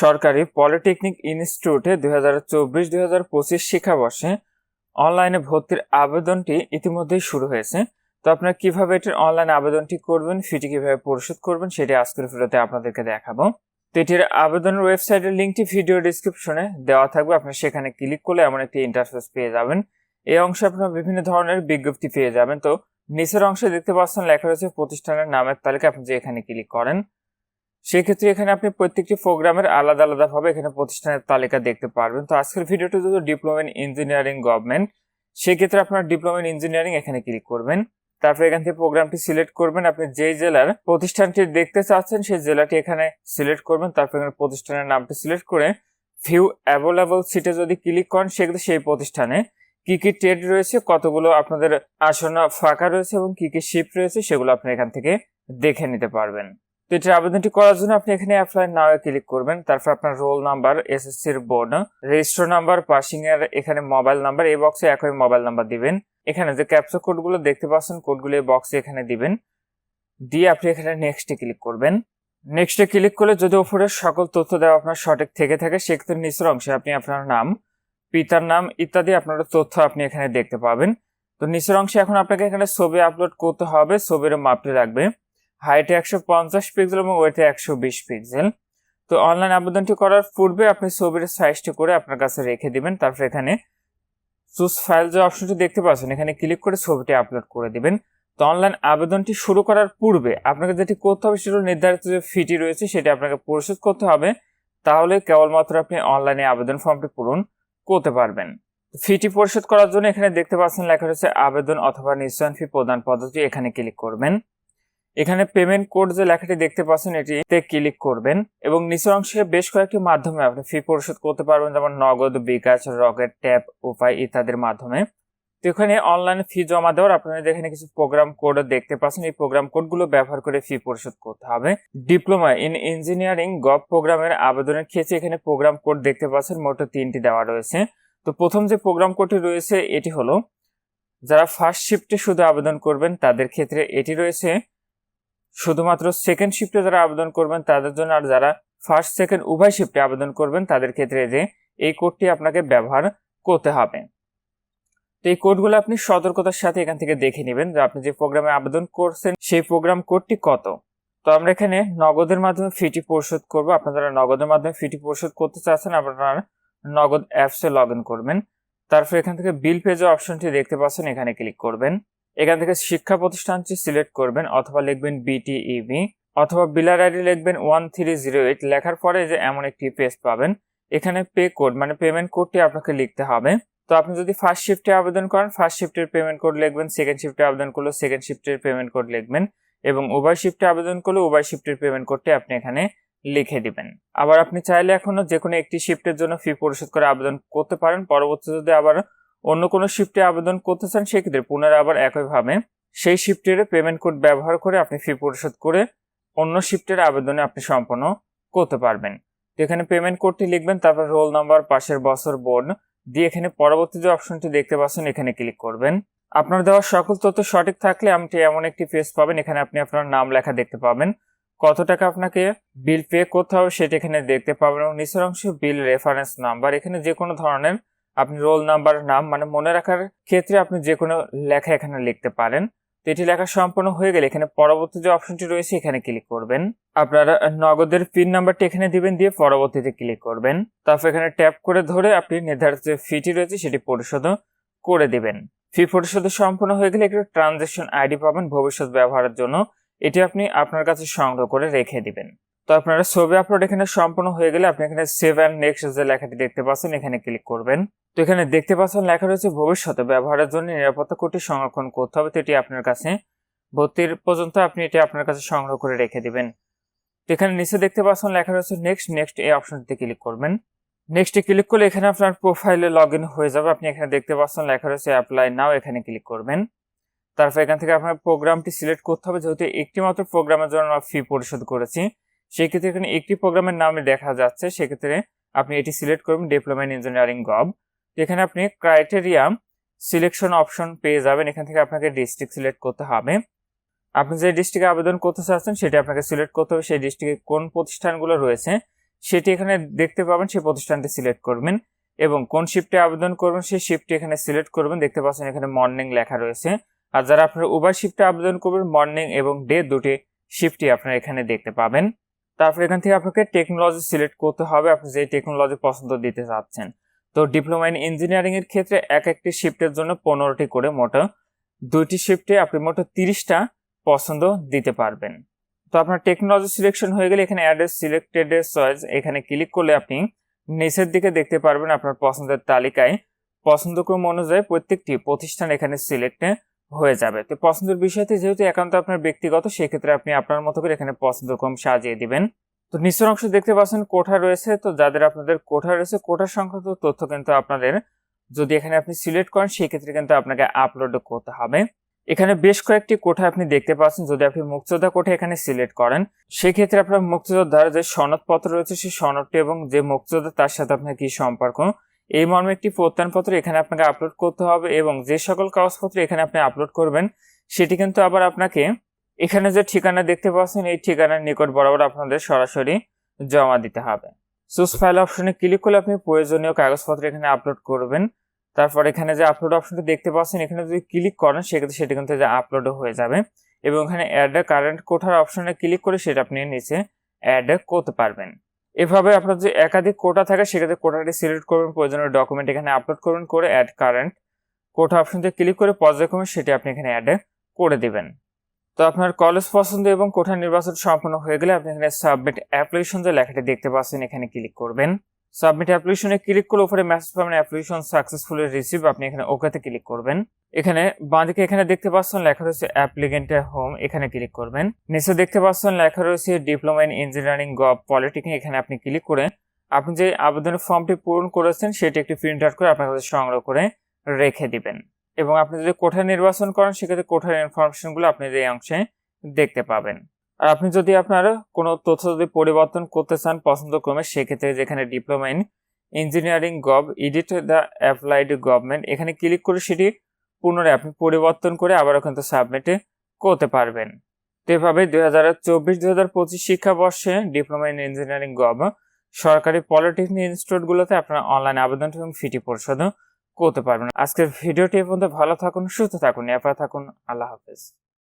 সরকারি পলিটেকনিক ইনস্টিটিউটে দুই হাজার চব্বিশ, দুই হাজার পঁচিশ শিক্ষাবর্ষে অনলাইনে ভর্তির আবেদনটি ইতিমধ্যেই শুরু হয়েছে। তো আপনারা কীভাবে এটির অনলাইন আবেদনটি করবেন, ফিটি কীভাবে পরিশোধ করবেন, সেটি আজকের ভিডিওতে আপনাদেরকে দেখাবো। তো এটির আবেদনের ওয়েবসাইটের লিঙ্কটি ভিডিও ডিসক্রিপশনে দেওয়া থাকবে, আপনারা সেখানে ক্লিক করলে এমন একটি ইন্টারফেস পেয়ে যাবেন। এই অংশে আপনারা বিভিন্ন ধরনের বিজ্ঞপ্তি পেয়ে যাবেন। তো নিচের অংশে দেখতে পাচ্ছেন লেখা রয়েছে, প্রতিষ্ঠানের নামের তালিকা আপনি যে এখানে ক্লিক করেন। সেক্ষেত্রে এখানে আপনি প্রত্যেকটি প্রোগ্রামের আলাদা আলাদা ভাবে এখানে প্রতিষ্ঠানের তালিকা দেখতে পারবেন। তো আজকের ভিডিওটি যদি ডিপ্লোমা ইন ইঞ্জিনিয়ারিং গভর্নমেন্ট সেক্ষেত্রে আপনার ডিপ্লোমা ইন ইঞ্জিনিয়ারিং এখানে ক্লিক করবেন। তারপর এখান থেকে প্রোগ্রামটি সিলেক্ট করবেন। আপনি যেই জেলার প্রতিষ্ঠানটি দেখতে চাচ্ছেন, সেই জেলাটি এখানে সিলেক্ট করবেন। তারপর এখানে প্রতিষ্ঠানের নামটি সিলেক্ট করে ভিউ অ্যাভেলেবল সিটে যদি ক্লিক করেন, সেক্ষেত্রে সেই প্রতিষ্ঠানে কি কি ট্রেড রয়েছে, কতগুলো আপনাদের আসন ফাঁকা রয়েছে এবং কি কি শিফট রয়েছে, সেগুলো আপনি এখান থেকে দেখে নিতে পারবেন। তো এটির আবেদনটি করার জন্য আপনি এখানে অ্যাপ্লাই নাও ক্লিক করবেন। তারপর আপনার রোল নাম্বার এসএসসির বোর্ড রেজিস্টার নাম্বার পাসিং এর এখানে মোবাইল নাম্বার এই বক্সে একই মোবাইল নাম্বার দিবেন। এখানে যে ক্যাপচা কোডগুলো দেখতে পাচ্ছেন কোডগুলো এই বক্সে এখানে দিবেন। দিয়ে আপনি এখানে নেক্সটে ক্লিক করবেন। নেক্সটে ক্লিক করলে যদি ওপরের সকল তথ্য দেওয়া আপনার সঠিক থেকে থাকে সেক্ষেত্রে নিচের অংশে আপনি আপনার নাম, পিতার নাম ইত্যাদি আপনার তথ্য আপনি এখানে দেখতে পাবেন। তো নিচের অংশে এখন আপনাকে এখানে ছবি আপলোড করতে হবে। ছবির মাপটি লাগবে হাইটে একশো পঞ্চাশ পিক্সেল এবং ওয়েটে একশো বিশ পিক্সেল তো অনলাইন আবেদনটি করার পূর্বে আপনি ছবির সাইজটি করে আপনার কাছে রেখে দিবেন। তারপর এখানে চুজ ফাইল যে অপশনটি দেখতে পাচ্ছেন, এখানে ক্লিক করে ছবিটি আপলোড করে দিবেন। তো অনলাইন আবেদনটি শুরু করার পূর্বে আপনাকে যেটি করতে হবে সেটা নির্ধারিত যে ফিটি রয়েছে সেটি আপনাকে পরিশোধ করতে হবে। তাহলে কেবলমাত্র আপনি অনলাইনে আবেদন ফর্মটি পূরণ করতে পারবেন। ফিটি পরিশোধ করার জন্য এখানে দেখতে পাচ্ছেন লেখা রয়েছে আবেদন অথবা নিশ্চয়ন ফি প্রদান পদ্ধতি। এখানে ক্লিক করবেন। এখানে পেমেন্ট কোড যে লেখাটি দেখতে পাচ্ছেন, এটিতে ক্লিক করবেন এবং নিচের অংশে বেশ কয়েকটি মাধ্যমে আপনি ফি পরিশোধ করতে পারবেন, যেমন নগদ, বিকাশ, রকেট ট্যাপ উপায় ইত্যাদির মাধ্যমে। তো এখানে অনলাইনে ফি জমা দেওয়ার আপনারা এখানে কিছু প্রোগ্রাম কোড দেখতে পাচ্ছেন, এই প্রোগ্রাম কোডগুলো ব্যবহার করে ফি পরিশোধ করতে হবে। ডিপ্লোমা ইন ইঞ্জিনিয়ারিং গভ প্রোগ্রামের আবেদনের ক্ষেত্রে এখানে প্রোগ্রাম কোড দেখতে পাচ্ছেন, মোট তিনটি দেওয়া রয়েছে। তো প্রথম যে প্রোগ্রাম কোডটি রয়েছে, এটি হলো, যারা ফার্স্ট শিফটে শুধু আবেদন করবেন, তাদের ক্ষেত্রে এটি রয়েছে শুধুমাত্র সেকেন্ড শিফটে যারা আবেদন করবেন, তাদের জন্য আর যারা ফার্স্ট সেকেন্ড উভয় শিফটে আবেদন করবেন, তাদের ক্ষেত্রে যে এই কোডটি আপনাকে ব্যবহার করতে হবে। তো এই কোডগুলো আপনি সতর্কতার সাথে এখান থেকে দেখে নেবেন যে আপনি যে প্রোগ্রামে আবেদন করছেন, সেই প্রোগ্রাম কোডটি কত। তো আমরা এখানে নগদের মাধ্যমে ফিটি পরিশোধ করব। আপনারা নগদের মাধ্যমে ফিটি পরিশোধ করতে চাচ্ছেন, আপনারা নগদ অ্যাপসে লগ ইন করবেন। তারপর এখান থেকে বিল পেজে অপশনটি দেখতে পাচ্ছেন, এখানে ক্লিক করবেন। এখান থেকে শিক্ষা প্রতিষ্ঠানটি সিলেক্ট করবেন অথবা লিখবেন বিটিইবি অথবা বিলার আইডি লিখবেন ওয়ান থ্রি জিরো এইট লেখার পরে যে এমন একটি পেজ পাবেন। এখানে পে কোড মানে পেমেন্ট কোডটি আপনাকে লিখতে হবে। তো আপনি যদি ফার্স্ট শিফটে আবেদন করেন ফার্স্ট শিফটের পেমেন্ট কোড লিখবেন সেকেন্ড শিফটে আবেদন করলে সেকেন্ড শিফটের পেমেন্ট কোড লিখবেন এবং উভয় শিফটে আবেদন করলে উভয় শিফটের পেমেন্ট কোডটি আপনি এখানে লিখে দিবেন। আবার আপনি চাইলে এখনও যে কোনো একটি শিফটের জন্য ফি পরিশোধ করে আবেদন করতে পারেন। পরবর্তীতে যদি আবার অন্য কোনো শিফটে আবেদন করতে চান সেক্ষেত্রে পুনরায় আবার একইভাবে সেই শিফটের পেমেন্ট কোড ব্যবহার করে আপনি ফি পরিশোধ করে অন্য শিফটের আবেদনে আপনি সম্পন্ন করতে পারবেন। তো এখানে পেমেন্ট কোডটি লিখবেন, তারপর রোল নাম্বার পাশের বছর বোর্ড দিয়ে এখানে পরবর্তী যে অপশনটি দেখতে পাচ্ছেন, এখানে ক্লিক করবেন। আপনার দেওয়া সকল তথ্য সঠিক থাকলে আপনি এমন একটি পেজ পাবেন, এখানে আপনি আপনার নাম লেখা দেখতে পাবেন। কত টাকা আপনাকে বিল পে করতে হবে সেটা এখানে দেখতে পাবেন এবং নিচের অংশে বিল রেফারেন্স নাম্বার এখানে যে কোনো ধরনের আপনি রোল নাম্বার নাম মানে মনে রাখার ক্ষেত্রে আপনি যে কোনো লেখা এখানে লিখতে পারেন। তো এটি লেখা সম্পূর্ণ হয়ে গেলে এখানে পরবর্তী যে অপশনটি রয়েছে, এখানে ক্লিক করবেন। আপনারা নগদের পিন নাম্বারটি এখানে দিবেন, দিয়ে পরবর্তীতে ক্লিক করবেন। তারপর এখানে ট্যাপ করে ধরে আপনি নির্ধারিত যে ফিটি রয়েছে, সেটি পরিশোধ করে দিবেন। ফি পরিশোধ সম্পূর্ণ হয়ে গেলে একটু ট্রানজেকশন আইডি পাবেন ভবিষ্যৎ ব্যবহারের জন্য। এটি আপনি আপনার কাছে সংগ্রহ করে রেখে দিবেন। তো আপনারা ছবি আপলোড এখানে সম্পূর্ণ হয়ে গেলে আপনি এখানে সেভ অ্যান্ড নেক্সট যে লেখাটি দেখতে পাচ্ছেন, এখানে ক্লিক করবেন। তো এখানে দেখতে পাচ্ছেন লেখা রয়েছে ভবিষ্যতে ব্যবহারের জন্য নিরাপত্তা কোডটি সংরক্ষণ করতে হবে। তো এটি আপনার কাছে ভর্তির পর্যন্ত আপনি এটি আপনার কাছে সংগ্রহ করে রেখে দিবেন। তো এখানে নিচে দেখতে পাচ্ছেন লেখা রয়েছে নেক্সট নেক্সট এই অপশনটিতে ক্লিক করবেন। নেক্সটে ক্লিক করলে এখানে আপনার প্রোফাইলে লগ হয়ে যাবে। আপনি এখানে দেখতে পাচ্ছেন লেখা রয়েছে অ্যাপ্লাই নাও এখানে ক্লিক করবেন। তারপর এখান থেকে আপনার প্রোগ্রামটি সিলেক্ট করতে হবে। যেহেতু একটি মাত্র প্রোগ্রামের জন্য আমরা ফি পরিশোধ করেছি, সেক্ষেত্রে এখানে একটি প্রোগ্রামের নামে দেখা যাচ্ছে। সেক্ষেত্রে আপনি এটি সিলেক্ট করবেন ডিপ্লোমা ইঞ্জিনিয়ারিং গভ এখানে আপনি ক্রাইটেরিয়া সিলেকশন অপশন পেয়ে যাবেন। এখান থেকে আপনাকে ডিস্ট্রিক্ট সিলেক্ট করতে হবে। আপনি যে ডিস্ট্রিক্টে আবেদন করতে চাচ্ছেন, সেটি আপনাকে সিলেক্ট করতে হবে। সেই ডিস্ট্রিক্টে কোন প্রতিষ্ঠানগুলো রয়েছে, সেটি এখানে দেখতে পাবেন। সেই প্রতিষ্ঠানটি সিলেক্ট করবেন এবং কোন শিফটে আবেদন করবেন, সেই শিফটটি এখানে সিলেক্ট করবেন। দেখতে পাচ্ছেন এখানে মর্নিং লেখা রয়েছে। আর যারা আপনারা উভয় শিফটে আবেদন করবেন মর্নিং এবং ডে দুটি শিফটই আপনারা এখানে দেখতে পাবেন। তারপর এখান থেকে আপনাকে টেকনোলজি সিলেক্ট করতে হবে। আপনি যে টেকনোলজি পছন্দ দিতে চাচ্ছেন। তো ডিপ্লোমা ইন ইঞ্জিনিয়ারিং এর ক্ষেত্রে এক একটি শিফটের জন্য পনেরোটি করে মোটো, দুইটি শিফটে আপনি মোটো তিরিশটা পছন্দ দিতে পারবেন। তো আপনার টেকনোলজি সিলেকশন হয়ে গেলে এখানে অ্যাড্রেস সিলেক্টেড চয়েস এখানে ক্লিক করলে আপনি নিচের দিকে দেখতে পারবেন আপনার পছন্দের তালিকায়। পছন্দক্রম অনুযায়ী প্রত্যেকটি প্রতিষ্ঠান এখানে সিলেক্ট হয়ে যাবে। তো পছন্দের বিষয়তে যেহেতু একান্ত আপনার ব্যক্তিগত, সেক্ষেত্রে আপনি আপনার মতো করে এখানে পছন্দক্রম সাজিয়ে দিবেন। তো নিচের অংশ দেখতে পাচ্ছেন কোঠা রয়েছে। তো যাদের আপনাদের কোঠা রয়েছে কোঠা সংক্রান্ত তথ্য কিন্তু আপনাদের যদি এখানে আপনি সিলেক্ট করেন সেই ক্ষেত্রে কিন্তু আপনাকে আপলোড করতে হবে। এখানে বেশ কয়েকটি কোঠা আপনি দেখতে পাচ্ছেন। যদি আপনি মুক্তিযোদ্ধা কোঠা এখানে সিলেক্ট করেন, সেক্ষেত্রে আপনার মুক্তিযোদ্ধার যে সনদপত্র রয়েছে, সেই সনদটি এবং যে মুক্তিযোদ্ধা, তার সাথে আপনার কি সম্পর্ক? এই মর্মে একটি প্রত্যয়নপত্র এখানে আপনাকে আপলোড করতে হবে এবং যে সকল কাগজপত্র এখানে আপনি আপলোড করবেন, সেটি কিন্তু আবার আপনাকে এখানে যে ঠিকানা দেখতে পাচ্ছেন, এই ঠিকানার নিকট বরাবর আপনাদের সরাসরি জমা দিতে হবে। সুস ফাইল অপশনে ক্লিক করলে আপনি প্রয়োজনীয় কাগজপত্র এখানে আপলোড করবেন। তারপর এখানে যে আপলোড অপশনটি দেখতে পাচ্ছেন, এখানে যদি ক্লিক করেন, সেক্ষেত্রে সেটি কিন্তু যে আপলোড হয়ে যাবে। এবং এখানে অ্যাড কারেন্ট কোঠার অপশনে ক্লিক করে সেটা আপনি নিচে অ্যাড করতে পারবেন। এভাবে আপনার যে একাধিক কোটা থাকে, সেক্ষেত্রে কোটাটি সিলেক্ট করবেন, প্রয়োজনীয় ডকুমেন্ট এখানে আপলোড করবেন করে অ্যাড কারেন্ট কোটা অপশনতে ক্লিক করে পর্যায়ক্রমে সেটি আপনি এখানে অ্যাড করে দিবেন। তো আপনার কলেজ পছন্দ এবং কোঠা নির্বাচন সম্পন্ন হয়ে গেলে আপনি এখানে সাবমিট অ্যাপ্লিকেশন যে লেখাটি দেখতে পাচ্ছেন, এখানে ক্লিক করবেন। সাবমিট অ্যাপ্লিকেশনে ক্লিক করলে উপরে মেসেজ পাবেন অ্যাপ্লিকেশন সাকসেসফুলি রিসিভ আপনি এখানে ওকেতে ক্লিক করবেন। এখানে বাঁদিকে এখানে দেখতে পাচ্ছেন লেখা রয়েছে অ্যাপ্লিকেন্টের হোম এখানে ক্লিক করবেন। নিচে দেখতে পাচ্ছেন লেখা রয়েছে diploma in engineering gov polytechnic এখানে আপনি ক্লিক করে আপনি যে আবেদনের ফর্মটি পূরণ করেছেন, সেটি একটি প্রিন্ট আউট করে আপনার কাছে সংগ্রহ করে রেখে দিবেন। এবং আপনি যদি কোঠা নির্বাচন করেন, সেক্ষেত্রে কোঠার ইনফরমেশনগুলো আপনি এই অংশে দেখতে পাবেন। আর আপনি যদি আপনার কোনো তথ্য যদি পরিবর্তন করতে চান পছন্দ ক্রমে সেক্ষেত্রে যেখানে diploma in engineering gov edit the applied government এখানে ক্লিক করে সেটি পুনরায় আপনি পরিবর্তন করে আবারও কিন্তু সাবমিটে করতে পারবেন। তো এভাবে দুই হাজার চব্বিশ, দুই হাজার পঁচিশ শিক্ষাবর্ষে ডিপ্লোমা ইন ইঞ্জিনিয়ারিং গভ সরকারি পলিটেকনিক ইনস্টিটিউটগুলোতে আপনার অনলাইন আবেদন এবং ফিটি পরিশোধ করতে পারবেন। আজকের ভিডিওটি পর্যন্ত। ভালো থাকুন সুস্থ থাকুন এরপর থাকুন। আল্লাহ হাফেজ।